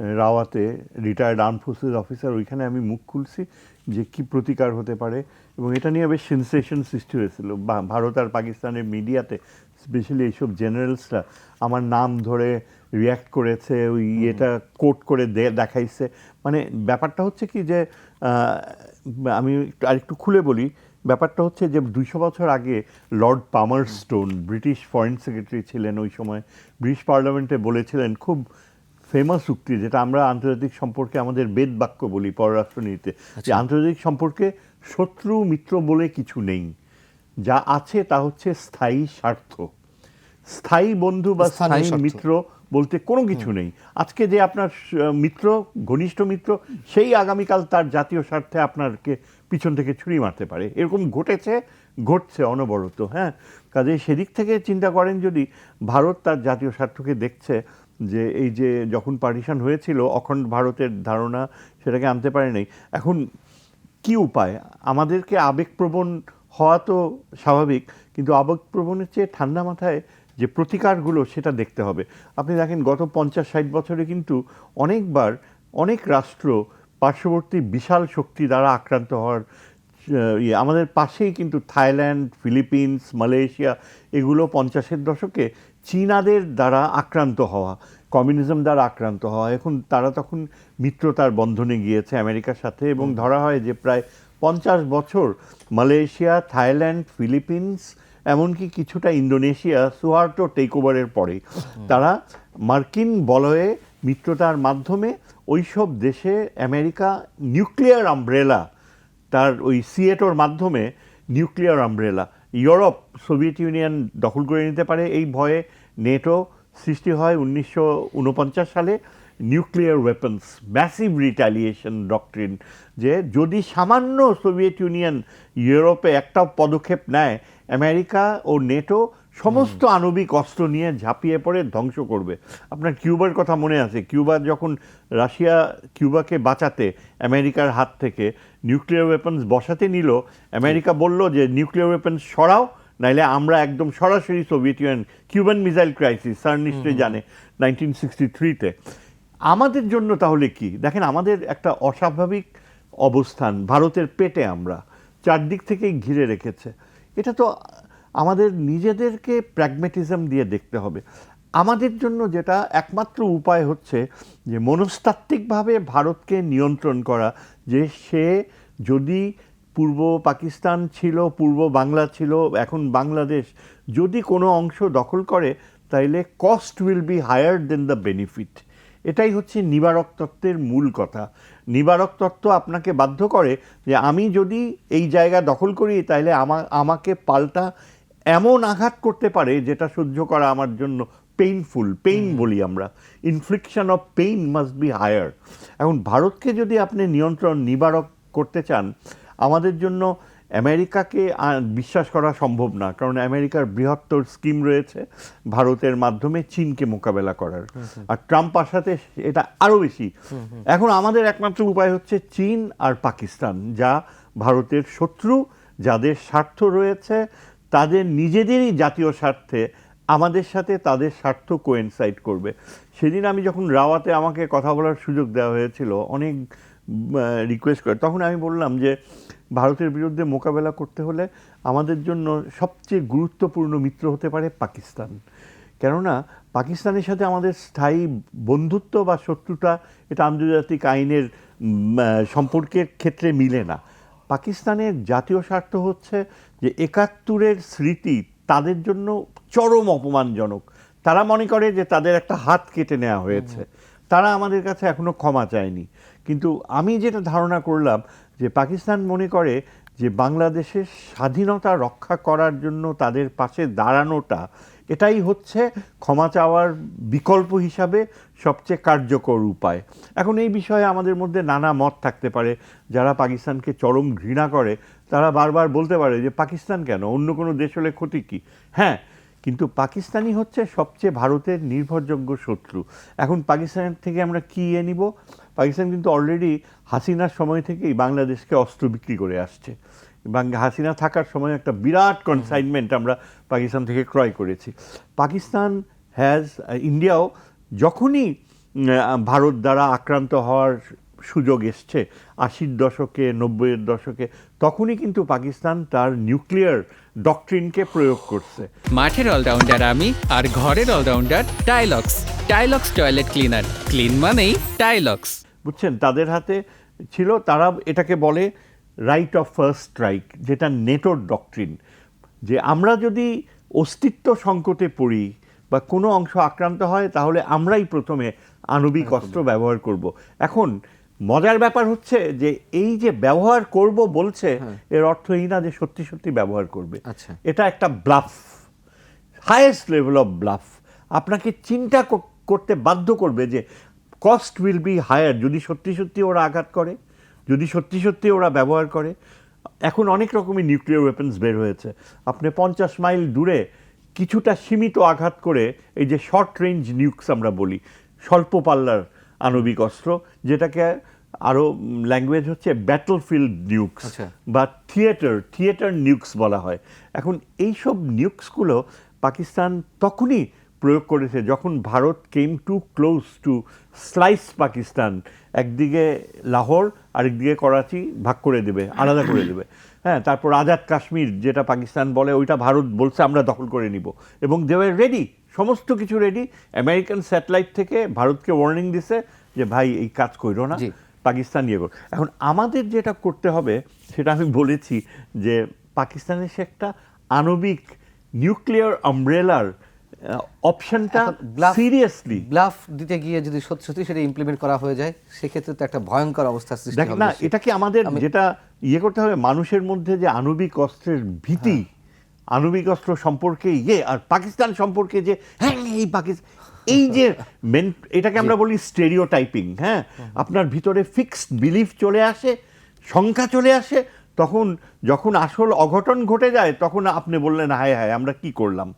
রাওয়াতে retired arm forces officer ওইখানে আমি মুখ খুলছি যে কি প্রতিকার হতে পারে এবং এটা নিয়ে বেশ সেন্সেশন সৃষ্টি হয়েছিল। বা- ভারত আর পাকিস্তানের মিডিয়াতে স্পেশালি এইসব জেনারেলসরা আমার নাম ধরে রিয়্যাক্ট করেছে ওই এটা কোট করে দে- দেখাইছে। মানে ব্যাপারটা হচ্ছে কি যে আমি একটু আরেকটু খুলে বলি ব্যাপারটা হচ্ছে যে দুইশো বছর আগে Lord Palmerston British foreign secretary ছিলেন ওই সময় ব্রিটিশ পার্লামেন্টে বলেছিলেন খুব ফেমাস উক্তি যেটা আমরা আন্তর্জাতিক সম্পর্কে আমাদের বেদ বাক্য বলি পররাষ্ট্রনীতিতে যে আন্তর্জাতিক সম্পর্কে শত্রু মিত্র বলে কিছু নেই। যা আছে তা হচ্ছে স্থায়ী স্বার্থ। স্থায়ী বন্ধু বা স্থায়ী মিত্র বলতে কোনো কিছু নেই। আজকে যে আপনার মিত্র ঘনিষ্ঠ মিত্র সেই আগামীকাল তার জাতীয় স্বার্থে আপনাকে পিছন থেকে ছুরি মারতে পারে। এরকম ঘটেছে ঘটছে অনবরত হ্যাঁ? কাজে সেদিক থেকে চিন্তা করেন যদি ভারত তার জাতীয় স্বার্থকে দেখছে যে এই যে যখন পার্টিশন হয়েছিল, অখণ্ড ভারতের ধারণা সেটাকে আনতে পারে নাই এখন কি উপায়? আমাদেরকে আবেগপ্রবণ হওয়া তো স্বাভাবিক, কিন্তু আবেগপ্রবণের চেয়ে ঠান্ডা মাথায় যে প্রতিকারগুলো সেটা দেখতে হবে। আপনি দেখেন, গত পঞ্চাশ ষাট বছরে কিন্তু অনেকবার অনেক রাষ্ট্র পার্শ্ববর্তী বিশাল শক্তি দ্বারা আক্রান্ত হওয়ার ইয়ে আমাদের পাশেই কিন্তু থাইল্যান্ড ফিলিপিন্স মালয়েশিয়া এগুলো পঞ্চাশের দশকে চীনাদের দ্বারা আক্রান্ত হওয়া কমিউনিজম দ্বারা আক্রান্ত হওয়া। এখন তারা তখন মিত্রতার বন্ধনে গিয়েছে আমেরিকার সাথে এবং ধরা হয় যে প্রায় পঞ্চাশ বছর মালয়েশিয়া থাইল্যান্ড ফিলিপিন্স এমনকি কিছুটা ইন্দোনেশিয়া সুহার্টো টেক ওভারের পরে তারা মার্কিন বলয়ে মিত্রতার মাধ্যমে ওইসব দেশে আমেরিকা নিউক্লিয়ার আমব্রেলা তার ওই সিয়েটোর মাধ্যমে nuclear umbrella. Europe, Soviet Union দখল করে নিতে পারে এই ভয়ে। নেটো সৃষ্টি হয় উনিশশো উনপঞ্চাশ সালে। Nuclear weapons massive retaliation doctrine যে যদি সামান্য সোভিয়েত ইউনিয়ন ইউরোপে একটা পদক্ষেপ নেয়, আমেরিকা ও নেটো সমস্ত আণবিক অস্ত্র নিয়ে ঝাঁপিয়ে পড়ে ধ্বংস করবে। আপনার কিউবার কথা মনে আছে? কিউবা যখন রাশিয়া কিউবাকে বাঁচাতে আমেরিকার হাত থেকে নিউক্লিয়ার ওয়েপন্স বসাতে নিল আমেরিকা বলল যে নিউক্লিয়ার ওয়েপন্স সরাও নাইলে আমরা একদম সরাসরি Soviet Union Cuban missile crisis sir নিশ্চয়ই জানে নাইনটিন সিক্সটি থ্রিতে আমাদের জন্য তাহলে কি? দেখেন আমাদের একটা অস্বাভাবিক অবস্থান ভারতের পেটে আমরা চারদিক থেকেই ঘিরে রেখেছে। এটা তো আমাদের নিজেদেরকে প্র্যাগমেটিজম দিয়ে দেখতে হবে। আমাদের জন্য যেটা একমাত্র উপায় হচ্ছে যে মনস্তাত্ত্বিকভাবে ভারতকে নিয়ন্ত্রণ করা, যে সে যদি পূর্ব পাকিস্তান ছিল, পূর্ব বাংলা ছিল, এখন বাংলাদেশ, যদি কোনো অংশ দখল করে, তাইলে cost will be higher then the benefit এটাই হচ্ছে নিবারক তত্ত্বের মূল কথা। নিবারক তত্ত্ব আপনাকে বাধ্য করে যে আমি যদি এই জায়গা দখল করি তাহলে আমা, আমাকে পাল্টা এমন আঘাত করতে পারে যেটা সহ্য করা আমার জন্য পেইনফুল পেইন বলি আমরা। Infliction of pain must be higher এখন ভারতকে যদি আপনি নিয়ন্ত্রণ নিবারক করতে চান আমাদের জন্য আমেরিকাকে বিশ্বাস করা সম্ভব না কারণ আমেরিকার বৃহত্তর স্কিম রয়েছে ভারতের মাধ্যমে চীনকে মোকাবেলা করার। আর ট্রাম্প আসাতে এটা আরও বেশি। এখন আমাদের একমাত্র উপায় হচ্ছে চীন আর পাকিস্তান যা ভারতের শত্রু যাদের স্বার্থ রয়েছে তাদের নিজেদেরই জাতীয় স্বার্থে আমাদের সাথে তাদের স্বার্থ কোয়েনসাইড করবে। সেদিন আমি যখন রাওয়াতে আমাকে কথা বলার সুযোগ দেওয়া হয়েছিল, অনেক রিকোয়েস্ট করে, তখন আমি বললাম যে, ভারতের বিরুদ্ধে মোকাবেলা করতে হলে আমাদের জন্য সবচেয়ে গুরুত্বপূর্ণ মিত্র হতে পারে পাকিস্তান। কেননা, পাকিস্তানের সাথে আমাদের স্থায়ী বন্ধুত্ব বা শত্রুতা, এটা আন্তর্জাতিক আইনের সম্পর্কের ক্ষেত্রে মিলে না। পাকিস্তানের জাতীয় স্বার্থ হচ্ছে যে একাত্তরের স্মৃতি তাদের জন্য চরম অপমানজনক। তারা মনে করে যে তাদের একটা হাত কেটে নেওয়া হয়েছে। তারা আমাদের কাছে এখনও ক্ষমা চায়নি। কিন্তু আমি যেটা ধারণা করলাম যে পাকিস্তান মনে করে যে বাংলাদেশের স্বাধীনতা রক্ষা করার জন্য তাদের পাশে দাঁড়ানোটা এটাই হচ্ছে ক্ষমা চাওয়ার বিকল্প হিসাবে সবচেয়ে কার্যকর উপায়। এখন এই বিষয়ে আমাদের মধ্যে নানা মত থাকতে পারে। যারা পাকিস্তানকে চরম ঘৃণা করে, তারা বারবার বলতে পারে যে, পাকিস্তান কেন? অন্য কোনো দেশ হলে ক্ষতি কী? হ্যাঁ কিন্তু পাকিস্তানই হচ্ছে সবচেয়ে ভারতের নির্ভরযোগ্য শত্রু। এখন পাকিস্তানের থেকে আমরা কী ইয়ে নিব? পাকিস্তান কিন্তু অলরেডি হাসিনার সময় থেকেই বাংলাদেশকে অস্ত্র বিক্রি করে আসছে। এবং হাসিনা থাকার সময় একটা বিরাট কনসাইনমেন্ট আমরা পাকিস্তান থেকে ক্রয় করেছি। পাকিস্তান হ্যাজ ইন্ডিয়াও যখনই ভারত দ্বারা আক্রান্ত হওয়ার সুযোগ এসছে আশির দশকে নব্বইয়ের দশকে তখনই কিন্তু পাকিস্তান তার নিউক্লিয়ার ডকট্রিনকে প্রয়োগ করছে। মাঠের অলরাউন্ডার আমি আর ঘরের allrounder Tilex Tilex toilet cleaner clean মানেই টাইলক্স বুঝছেন? তাদের হাতে ছিল তারা এটাকে বলে রাইট অফ ফার্স্ট স্ট্রাইক যেটা নেটোর ডকট্রিন যে আমরা যদি অস্তিত্ব সংকটে পড়ি বা কোনো অংশ আক্রান্ত হয় তাহলে আমরাই প্রথমে আণবিক অস্ত্র ব্যবহার করব। এখন মজার ব্যাপার হচ্ছে যে এই যে ব্যবহার করব বলছে এর অর্থ এই না যে সত্যি সত্যি ব্যবহার করবে। আচ্ছা। এটা একটা bluff highest level of bluff আপনাকে চিন্তা কর- করতে বাধ্য করবে যে কস্ট উইল বি হায়ার যদি সত্যি সত্যি ওরা আঘাত করে। যদি সত্যি সত্যি ওরা ব্যবহার করে এখন অনেক রকমের নিউক্লিয়ার ওয়েপেন্স বের হয়েছে আপনি পঞ্চাশ মাইল দূরে কিছুটা সীমিত আঘাত করে এই যে শর্ট রেঞ্জ নিউক্স আমরা বলি স্বল্প পাল্লার আণবিক অস্ত্র যেটাকে আরও ল্যাঙ্গুয়েজ হচ্ছে ব্যাটলফিল্ড নিউক্স আচ্ছা। বা থিয়েটার থিয়েটার নিউক্স বলা হয় এখন এইসব নিউক্সগুলো পাকিস্তান তখনই প্রয়োগ করেছে যখন Bharat came to close to slice Pakistan একদিকে লাহোর আরেকদিকে করাচি ভাগ করে দেবে আলাদা করে দেবে। হ্যাঁ তারপর আজাদ কাশ্মীর যেটা পাকিস্তান বলে ওইটা ভারত বলছে আমরা দখল করে নিব। এবং দেওয়ার রেডি সমস্ত কিছু রেডি আমেরিকান স্যাটেলাইট থেকে ভারতকে ওয়ার্নিং দিছে যে ভাই এই কাজ করো না পাকিস্তান ইয়ে করো। এখন আমাদের যেটা করতে হবে সেটা আমি বলেছি যে পাকিস্তানের সে একটা আণবিক নিউক্লিয়ার আমব্রেলার অপশনটা সিরিয়াসলি ব্লাফ দিতে গিয়ে যদি সত্যি সত্যি সেটা ইমপ্লিমেন্ট করা হয়ে যায় সেক্ষেত্রে তো একটা ভয়ঙ্কর অবস্থা সৃষ্টি হবে না নিশ্চয়ই। এটা কি আমাদের যেটা ইয়ে করতে হবে মানুষের মধ্যে যে আণবিক অস্ত্রের ভীতি আণবিক অস্ত্র সম্পর্কে ইয়ে আর পাকিস্তান সম্পর্কে যে হ্যাঁ এই পাকিস্তান এই যে মেন এটাকে আমরা বলি স্টেরিও টাইপিং হ্যাঁ? আপনার ভিতরে ফিক্সড বিলিফ চলে আসে সংখ্যা চলে আসে তখন যখন আসল অঘটন ঘটে যায় তখন আপনি বললেন হায় হায় আমরা কি করলাম?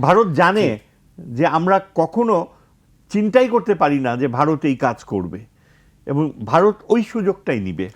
ভারত জানে যে আমরা কখনো চিন্তাই করতে পারি না যে ভারত এই কাজ করবে। এবং ভারত ওই সুযোগটাই নিবে।